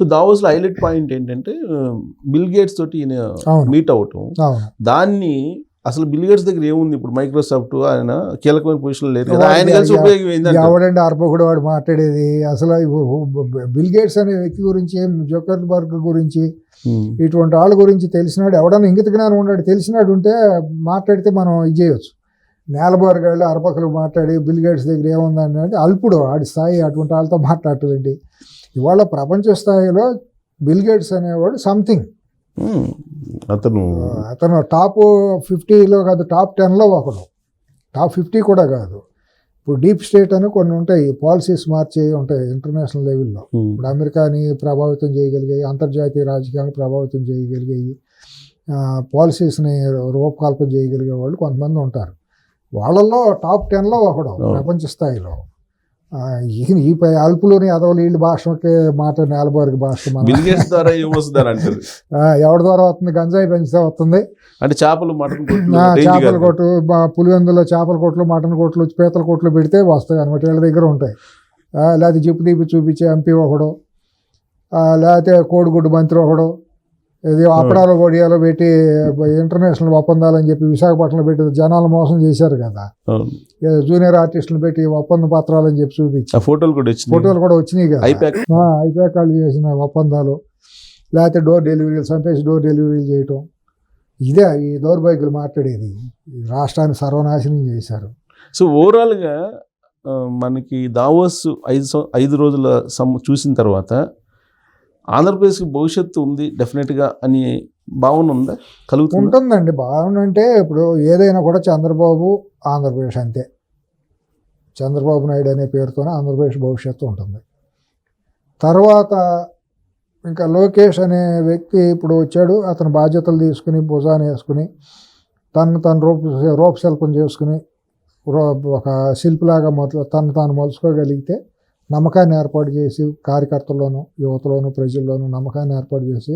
So దావోస్లో highlight point ఏంటంటే Bill Gates తోటి ఈయన మీట్ అవటం దాన్ని అసలు బిల్ గేట్స్ దగ్గర ఏముంది ఇప్పుడు మైక్రోసాఫ్ట్ ఆయన కీలకమైన పొజిషన్ లేదు కదా ఆయన కలిసి ఉపయోగం ఎవడండి అర్పకుడు వాడు మాట్లాడేది అసలు బిల్ గేట్స్ అనే వ్యక్తి గురించి జోకర్ బర్గ్ గురించి ఇటువంటి వాళ్ళ గురించి తెలిసినాడు ఎవడన్నా ఇంగిత జ్ఞానం ఉన్నాడు తెలిసినాడు ఉంటే మాట్లాడితే మనం ఇది చేయొచ్చు నేలబోరగాళ్ళు అరపకలు మాట్లాడి బిల్ గేట్స్ దగ్గర ఏముందని అంటే అల్పుడు ఆడి స్థాయి అటువంటి వాళ్ళతో మాట్లాడటండి ఇవాళ ప్రపంచ స్థాయిలో బిల్ గేట్స్ అనేవాడు సంథింగ్. అతను అతను టాప్ ఫిఫ్టీలో కాదు టాప్ టెన్లో ఒకడు. టాప్ ఫిఫ్టీ కూడా కాదు. ఇప్పుడు డీప్ స్టేట్ అని కొన్ని ఉంటాయి పాలసీస్ మార్చే ఉంటాయి ఇంటర్నేషనల్ లెవెల్లో. ఇప్పుడు అమెరికాని ప్రభావితం చేయగలిగాయి అంతర్జాతీయ రాజకీయాలను ప్రభావితం చేయగలిగాయి. పాలసీస్ని రూపకల్పన చేయగలిగే వాళ్ళు కొంతమంది ఉంటారు. వాళ్ళల్లో టాప్ టెన్లో ఒకడు. ప్రపంచ స్థాయిలో. ఈయన ఈ పై అల్పులోని అదవులు వీళ్ళు భాషకే మాట నేలబారికి భాష ద్వారా ఎవరి ద్వారా వస్తుంది? గంజాయి పెంచితే వస్తుంది. అంటే చేపలు మటన్ చేపల. కొట్టు పులివెందులో చేపల కొట్లు మటన్ కొట్లు పీతల కొట్లు పెడితే వస్తాయి అనమాట వీళ్ళ దగ్గర ఉంటాయి. లేకపోతే జిప్పు తీపి చూపించే ఎంపీ ఒకడు. లేకపోతే కోడిగుడ్డు మంత్రి ఒకడు. ఇది అప్పడాలు గొడియాలో పెట్టి ఇంటర్నేషనల్ ఒప్పందాలని చెప్పి విశాఖపట్నంలో పెట్టి జనాలు మోసం చేశారు కదా. జూనియర్ ఆర్టిస్టులు పెట్టి ఒప్పంద పత్రాలని చెప్పి చూపించి. ఫోటోలు కూడా ఫోటోలు కూడా వచ్చినాయి కదా. ఐపాక్ వాళ్ళు చేసిన ఒప్పందాలు. లేకపోతే డోర్ డెలివరీలు చంపేసి డోర్ డెలివరీలు చేయటం. ఇదే ఈ దౌర్భాగ్యులు మాట్లాడేది. రాష్ట్రాన్ని సర్వనాశనం చేశారు. సో ఓవరాల్గా ఆ, మనకి దావోస్ ఐదు ఐదు రోజుల సమ్ చూసిన తర్వాత ఆంధ్రప్రదేశ్కి భవిష్యత్తు ఉంది డెఫినెట్గా అని భావన ఉందా? కలుగుతుంది? ఉంటుందండి. అంటే ఇప్పుడు ఏదైనా కూడా చంద్రబాబు ఆంధ్రప్రదేశ్ అంతే. చంద్రబాబు నాయుడు అనే పేరుతోనే ఆంధ్రప్రదేశ్ భవిష్యత్తు ఉంటుంది. తర్వాత ఇంకా లోకేష్ అనే వ్యక్తి ఇప్పుడు వచ్చాడు. అతను బాధ్యతలు తీసుకుని భుజాన్ని వేసుకుని తను తను రూప రూపశిల్పం చేసుకుని ఒక శిల్పిలాగా మొదలు తను తాను మలుచుకోగలిగితే నమ్మకాన్ని ఏర్పాటు చేసి కార్యకర్తల్లోనూ యువతలోనూ ప్రజల్లోనూ నమ్మకాన్ని ఏర్పాటు చేసి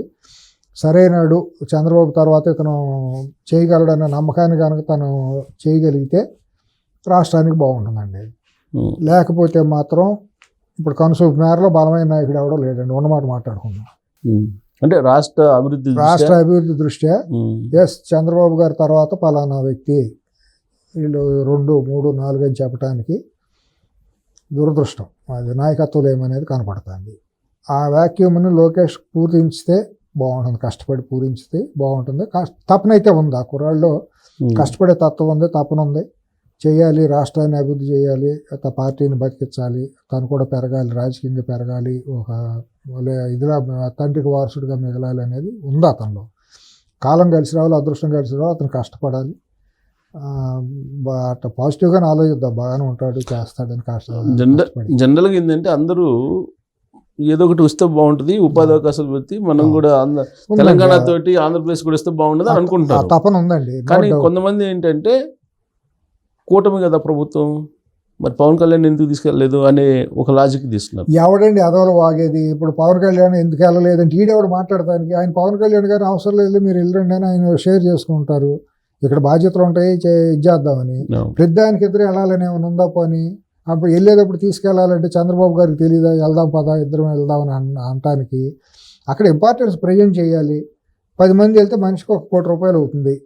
సరైనడు చంద్రబాబు తర్వాత ఇతను చేయగలడన్న నమ్మకాన్ని కనుక తను చేయగలిగితే రాష్ట్రానికి బాగుంటుందండి. లేకపోతే మాత్రం ఇప్పుడు కనుసూపు మేరలో బలమైన నాయకుడు ఎవడో లేడండి ఉన్నమాట మాట్లాడుకుందాం. అంటే రాష్ట్ర అభివృద్ధి రాష్ట్ర అభివృద్ధి దృష్ట్యా. ఎస్ చంద్రబాబు గారి తర్వాత పలానా వ్యక్తి వీళ్ళు రెండు మూడు నాలుగు అని చెప్పడానికి దురదృష్టం. అది నాయకత్వం ఏమనేది కనపడుతుంది. ఆ వ్యాక్యూమ్ని లోకేష్ పూరించితే బాగుంటుంది. కష్టపడి పూరించితే బాగుంటుంది. కష్ట తపనైతే ఉంది. ఆ కుర్రాళ్ళు ఉమ్. కష్టపడే తత్వం ఉంది తపన ఉంది. చేయాలి రాష్ట్రాన్ని అభివృద్ధి చేయాలి పార్టీని బతికించాలి తను కూడా పెరగాలి రాజకీయంగా పెరగాలి ఒక ఇదిలా తండ్రికి వారసుడిగా మిగలాలి అనేది ఉంది అతనిలో. కాలం కలిసి రావాలి అదృష్టం కలిసి రావాలి అతను కష్టపడాలి. అట్లా పాజిటివ్గానే ఆలోచిద్దాం. బాగానే ఉంటాడు చేస్తాడని కష్ట జనరల్. జనరల్గా ఏంటంటే అందరూ ఏదో ఒకటి వస్తే బాగుంటుంది ఉపాధి అవకాశాలు పెట్టి మనం కూడా. తెలంగాణ తోటి ఆంధ్రప్రదేశ్ కూడా వస్తే బాగుంటుంది అని ఆ అనుకుంటున్నారు తపన ఉందండి. కానీ. కొంతమంది ఏంటంటే కూటమి కదా ప్రభుత్వం మరి పవన్ కళ్యాణ్ ఎందుకు తీసుకెళ్ళలేదు అనే ఒక లాజిక్ తీస్తున్నారు. ఎవడండి అదవలు వాగేది? ఇప్పుడు పవన్ కళ్యాణ్ ఎందుకు వెళ్ళలేదంటే ఈడెవడు మాట్లాడటానికి? ఆయన పవన్ కళ్యాణ్ గారు అవసరం లేదు మీరు వెళ్ళండి అని ఆయన షేర్ చేసుకుంటారు. ఇక్కడ బాధ్యతలు ఉంటాయి చే- ఇది చేద్దామని. ప్రతిదానికి ఇద్దరు వెళ్ళాలని ఏమైనా ఉందా పోని? అప్పుడు వెళ్ళేటప్పుడు తీసుకెళ్ళాలంటే చంద్రబాబు గారికి తెలియదా వెళ్దాం పదా ఇద్దరం వెళ్దామని అన్ అనటానికి. అక్కడ ఇంపార్టెన్స్ ప్రజెంట్ చేయాలి. పది మంది వెళ్తే మనిషికి ఒక కోటి రూపాయలు అవుతుంది.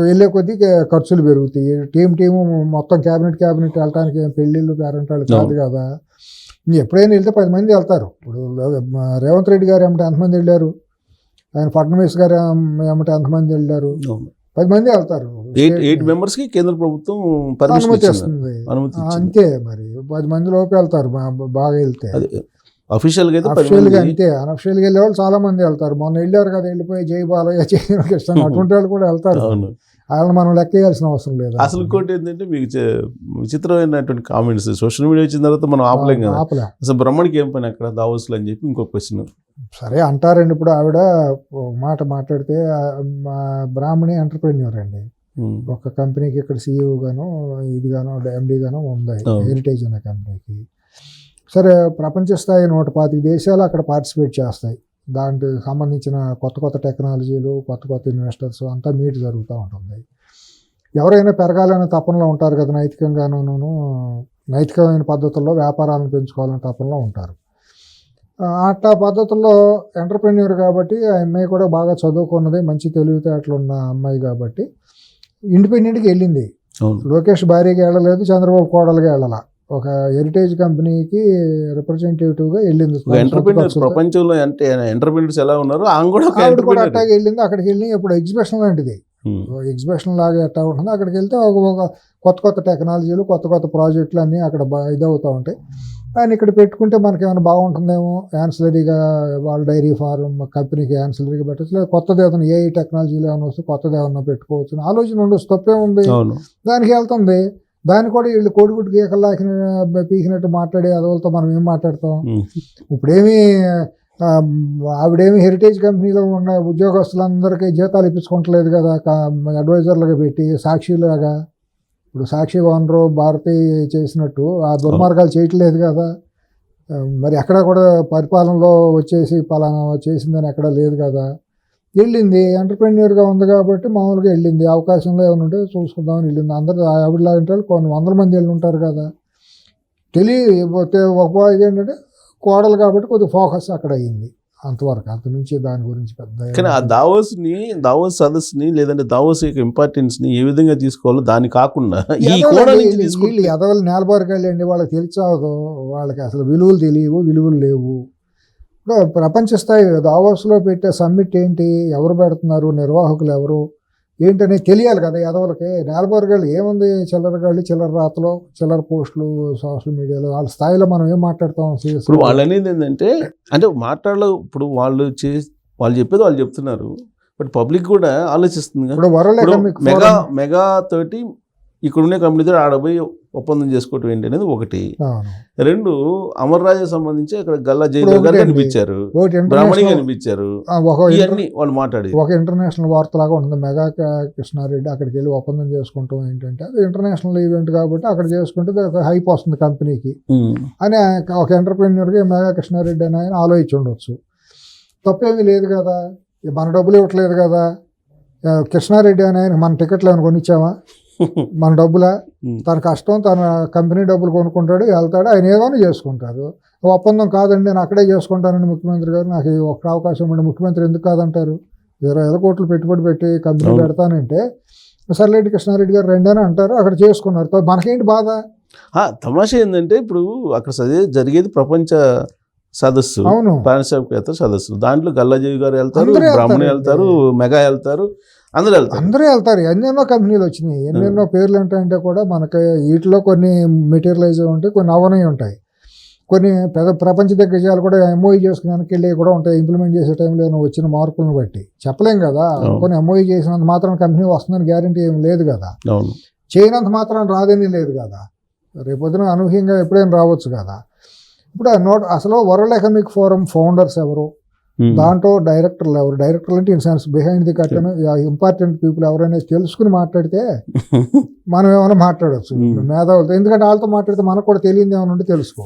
వెళ్ళే కొద్దీ ఖర్చులు పెరుగుతాయి. టీం టీము మొత్తం క్యాబినెట్ క్యాబినెట్ వెళ్ళటానికి ఏం పెళ్ళిళ్ళు పేరెంటాలు కాదు కదా. ఎప్పుడైనా వెళ్తే పది మంది వెళ్తారు. ఇప్పుడు రేవంత్ రెడ్డి గారు ఏమిటి ఎంతమంది వెళ్ళారు. ఆయన ఫడ్నవీస్ గారు ఏమిటి ఎంతమంది వెళ్ళారు. పది మంది వెళ్తారు. ఎయిట్ మెంబర్స్కి కేంద్ర ప్రభుత్వం అనుమతి ఇచ్చింది? అంతే మరి. పది మంది లోపు వెళ్తారు బాగా వెళ్తే. అఫీషియల్గా అఫిషియల్గా అంతే. అనఫిషియల్గా వెళ్ళే వాళ్ళు చాలా మంది వెళ్తారు. మొన్న వెళ్ళారు కదా వెళ్ళిపోయి జై బాలయ్య జై కృష్ణ అటువంటి వాళ్ళు కూడా వెళ్తారు. వాళ్ళని మనం లెక్క వేయాల్సిన అవసరం లేదు. అసలు ఇంకోటి ఏంటంటే మీకు విచిత్రమైనటువంటి కామెంట్స్ సోషల్ మీడియా వచ్చిన తర్వాత మనం ఆపలేం కదా. ఆపలేం. అసలు బ్రహ్మణికి ఏం పని అక్కడ? దావోస్లో అని చెప్పి ఇంకో క్వశ్చన్ సరే అంటారండి ఇప్పుడు ఆవిడ ఒక మాట మాట్లాడితే బ్రాహ్మణి ఎంటర్ప్రెన్యూర్ అండి ఒక కంపెనీకి ఇక్కడ సీఈఓ గాను ఇది గాను ఎండి గాను ఉంది. హెరిటేజ్ అనే కంపెనీకి. సరే ప్రపంచ స్థాయి నూట పాతిక దేశాలు అక్కడ పార్టిసిపేట్ చేస్తాయి. దానికి సంబంధించిన కొత్త కొత్త టెక్నాలజీలు కొత్త కొత్త ఇన్వెస్టర్స్ అంతా మీట్ జరుగుతూ ఉంటుంది. ఎవరైనా పెరగాలనే తపనలో ఉంటారు కదా నైతికంగాను నైతికమైన పద్ధతుల్లో వ్యాపారాలను పెంచుకోవాలనే తపనలో ఉంటారు. ఆ, అట్టా పద్ధతుల్లో ఎంటర్ప్రెన్యూర్ కాబట్టి ఆ అమ్మాయి కూడా బాగా చదువుకున్నది మంచి తెలివితేటలు ఉన్న అమ్మాయి కాబట్టి ఇండిపెండెంట్గా వెళ్ళింది. లోకేష్ భార్యగా వెళ్ళలేదు చంద్రబాబు కోడలుగా వెళ్ళాల. ఒక హెరిటేజ్ కంపెనీకి రిప్రజెంటేటివ్గా వెళ్ళింది. ప్రపంచంలో. అంటే ఎంటర్ప్రినర్స్ ఎలా ఉన్నారో కూడా అట్టాగే వెళ్ళింది. అక్కడికి వెళ్ళి ఇప్పుడు ఎగ్జిబిషన్ లాంటిది. ఎగ్జిబిషన్ లాగా ఎట్టా ఉంటుంది అక్కడికి వెళ్తే ఒక కొత్త కొత్త టెక్నాలజీలు కొత్త కొత్త ప్రాజెక్టులు అన్నీ అక్కడ ఇదవుతూ ఉంటాయి. ఆయన ఇక్కడ పెట్టుకుంటే మనకి ఏమైనా బాగుంటుందేమో? యాన్సిలరీగా వాళ్ళ డైరీ ఫార్మ్ కంపెనీకి యాన్సిలరీగా పెట్టచ్చు. లేదా కొత్తది ఏదైనా ఏ టెక్నాలజీలు ఏమైనా వస్తే కొత్తది ఏమైనా పెట్టుకోవచ్చు. ఆలోచన ఉండొచ్చు తప్పే ఉంది. దానికి వెళ్తుంది. దాన్ని కూడా వీళ్ళు కోడిగుడ్డు గీకలు లాకిన పీకినట్టు మాట్లాడే అదవులతో మనం ఏం మాట్లాడతాం. ఇప్పుడేమి ఆవిడేమి హెరిటేజ్ కంపెనీలో ఉన్న ఉద్యోగస్తులందరికీ జీతాలు ఇప్పించుకోవట్లేదు కదా. అడ్వైజర్లుగా పెట్టి సాక్షిలాగా. ఇప్పుడు సాక్షి ఓనరు భారతి చేసినట్టు ఆ దుర్మార్గాలు చేయట్లేదు కదా. మరి ఎక్కడ కూడా పరిపాలనలో వచ్చేసి పలానా చేసిందని ఎక్కడ లేదు కదా. వెళ్ళింది ఎంటర్ప్రెన్యూర్గా ఉంది కాబట్టి మామూలుగా వెళ్ళింది. అవకాశంలో ఏమైనా ఉంటే చూసుకుందామని వెళ్ళింది. అందరూ ఆవిడలా వాళ్ళు కొన్ని వందల మంది వెళ్ళి ఉంటారు కదా. తెలియకపోతే ఒక ఏంటంటే కోడలు కాబట్టి కొద్దిగా ఫోకస్ అక్కడ అయ్యింది అంతవరకు. అంత నుంచి దాని గురించి పెద్ద కానీ ఆ దావోస్ని దావోస్ సదస్సుని లేదంటే దావోస్ యొక్క ఇంపార్టెన్స్ని ఏ విధంగా తీసుకోవాలో దాన్ని కాకుండా ఈ వీళ్ళు- ఎదవలు నేలబారికెళ్ళండి వాళ్ళకి తెలిసాదు వాళ్ళకి అసలు విలువలు తెలియవు విలువలు లేవు. ప్రపంచ స్థాయి దావోస్లో పెట్టే సమ్మిట్ ఏంటి? ఎవరు పెడుతున్నారు? నిర్వాహకులు ఎవరు? ఏంటని తెలియాలి కదా ఎదవలకి నేలబారిగాళ్ళు ఏముంది చిల్లరగాళ్ళు చిల్లర రాతలు చిల్లర పోస్టులు సోషల్ మీడియాలో వాళ్ళ స్థాయిలో మనం ఏం మాట్లాడతాం? ఇప్పుడు వాళ్ళు అనేది ఏంటంటే అంటే మాట్లాడలో ఇప్పుడు వాళ్ళు చే వాళ్ళు చెప్పేది వాళ్ళు చెప్తున్నారు. బట్ పబ్లిక్ కూడా ఆలోచిస్తుంది మెగా మెగా తోటి ఇక్కడున్న కంపెనీతో ఆడపోయి ఒప్పందం చేసుకోవటం ఏంటి అనేది ఒకటి రెండు అమర్ రాజా సంబంధించి అక్కడ గల్లా జైలు ఒకటి గారు. కనిపించారు. బ్రాహ్మణి కనిపించారు. ఇవన్నీ వాళ్ళు మాట్లాడి ఒక ఇంటర్నేషనల్ వార్తలాగా ఉంటుంది. మెగా కృష్ణారెడ్డి అక్కడికి వెళ్ళి ఒప్పందం చేసుకుంటాం ఏంటంటే అది ఇంటర్నేషనల్ ఈవెంట్ కాబట్టి అక్కడ చేసుకుంటే ఒక హైప్ వస్తుంది కంపెనీకి. అని ఒక ఎంటర్ప్రెన్యూర్గా మెగా కృష్ణారెడ్డి అని ఆయన ఆలోచించి ఉండొచ్చు. తప్పేమీ లేదు కదా. మన డబ్బులు ఇవ్వట్లేదు కదా. కృష్ణారెడ్డి అని ఆయన మన టికెట్లు ఏమైనా కొనిచ్చామా? మన డబ్బులా తన కష్టం తన కంపెనీ డబ్బులు కొనుక్కుంటాడు వెళ్తాడు ఆయన ఏదైనా చేసుకుంటారు. ఒప్పందం కాదండి నేను అక్కడే చేసుకుంటానని ముఖ్యమంత్రి గారు నాకు ఒక్క అవకాశం ఉండి ముఖ్యమంత్రి ఎందుకు కాదంటారు? ఇరవై వేల కోట్లు పెట్టుబడి పెట్టి కంపెనీ. పెడతానంటే సర్లేటి కృష్ణారెడ్డి గారు రెండు అని అంటారు అక్కడ చేసుకున్నారు. తో- మనకేంటి బాధ? ఆ, తమాషా ఏంటంటే ఇప్పుడు అక్కడ జరిగేది ప్రపంచ సదస్సు. అవును. పారిశ్రామికవేత్తల సదస్సు. దాంట్లో గల్లాజీవి గారు వెళ్తారు బ్రాహ్మణి. వెళ్తారు మెగా వెళ్తారు. అందరూ వెళ్తారు. అందరూ వెళ్తారు. ఎన్నెన్నో కంపెనీలు వచ్చినాయి. ఎన్నెన్నో పేర్లు ఏంటంటే కూడా మనకి వీటిలో కొన్ని మెటీరియలైజ్ ఉంటాయి కొన్ని అవనవి ఉంటాయి. కొన్ని పెద్ద ప్రపంచ దిగ్గజాలు కూడా ఎంఓఈ చేసుకుని వెనక్కి వెళ్ళి కూడా ఉంటాయి. ఇంప్లిమెంట్ చేసే టైంలో వచ్చిన మార్పులను బట్టి. చెప్పలేం కదా. కొన్ని ఎంఓఈ చేసినంత మాత్రం కంపెనీ వస్తుందని గ్యారంటీ ఏం లేదు కదా? చేయనంత మాత్రం రాదని లేదు కదా? రేపొద్దున అనూహ్యంగా ఎప్పుడైనా రావచ్చు కదా? ఇప్పుడు నోట్ అసలు వరల్డ్ ఎకనామిక్ ఫోరం ఫౌండర్స్ ఎవరు. దాంట్లో డైరెక్టర్లు ఎవరు? డైరెక్టర్లు అంటే in sense behind the curtain important people ఎవరైనా తెలుసుకుని మాట్లాడితే మనం ఏమైనా మాట్లాడవచ్చు Hmm. మేధావులతో ఎందుకంటే వాళ్ళతో మాట్లాడితే మనకు కూడా తెలియదు ఏమైనా ఉంటే తెలుసుకో.